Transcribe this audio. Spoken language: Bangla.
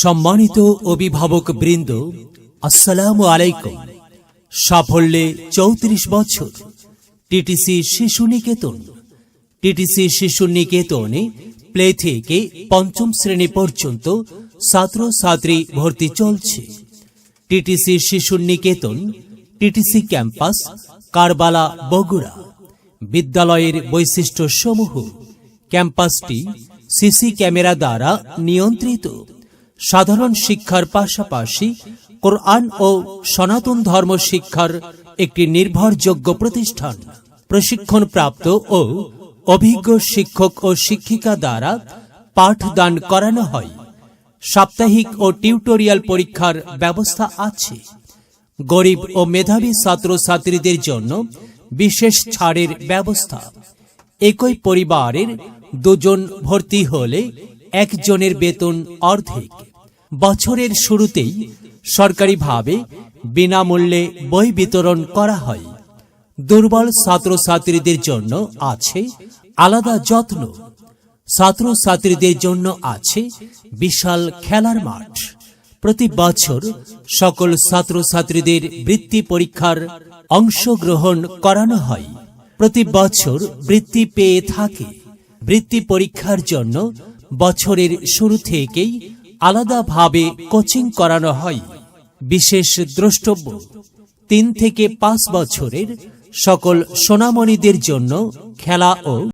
সম্মানিত অভিভাবক বৃন্দ, আসসালামু আলাইকুম। সাফল্যে চৌত্রিশ বছর। টিটিসি শিশু নিকেতন টিটিসি শিশু নিকেতনে প্লে থেকে পঞ্চম শ্রেণি পর্যন্ত ছাত্র ছাত্রী ভর্তি চলছে। টিটিসি শিশু নিকেতন টিটিসি ক্যাম্পাস, কারবালা, বগুড়া। বিদ্যালয়ের বৈশিষ্ট্য সমূহ ক্যাম্পাসটি সিসি ক্যামেরা দ্বারা নিয়ন্ত্রিত। সাধারণ শিক্ষার পাশাপাশি কোরআন ও সনাতন ধর্ম শিক্ষার একটি নির্ভরযোগ্য প্রতিষ্ঠান। প্রশিক্ষণপ্রাপ্ত ও অভিজ্ঞ শিক্ষক ও শিক্ষিকা দ্বারা পাঠদান করানো হয়। সাপ্তাহিক ও টিউটোরিয়াল পরীক্ষার ব্যবস্থা আছে। গরিব ও মেধাবী ছাত্রছাত্রীদের জন্য বিশেষ ছাড়ের ব্যবস্থা। একই পরিবারের দুজন ভর্তি হলে একজনের বেতন অর্ধেক। বছরের শুরুতেই সরকারিভাবে বিনামূল্যে বই বিতরণ করা হয়। দুর্বল ছাত্রছাত্রীদের জন্য আছে আলাদা যত্ন। ছাত্রছাত্রীদের জন্য আছে বিশাল খেলার মাঠ। প্রতি বছর সকল ছাত্রছাত্রীদের বৃত্তি পরীক্ষার অংশগ্রহণ করানো হয়। প্রতি বছর বৃত্তি পেয়ে থাকে। বৃত্তি পরীক্ষার জন্য বছরের শুরু থেকেই আলাদাভাবে কোচিং করানো হয়। বিশেষ দ্রষ্টব্য, তিন থেকে পাঁচ বছরের সকল সোনামণিদের জন্য খেলা ও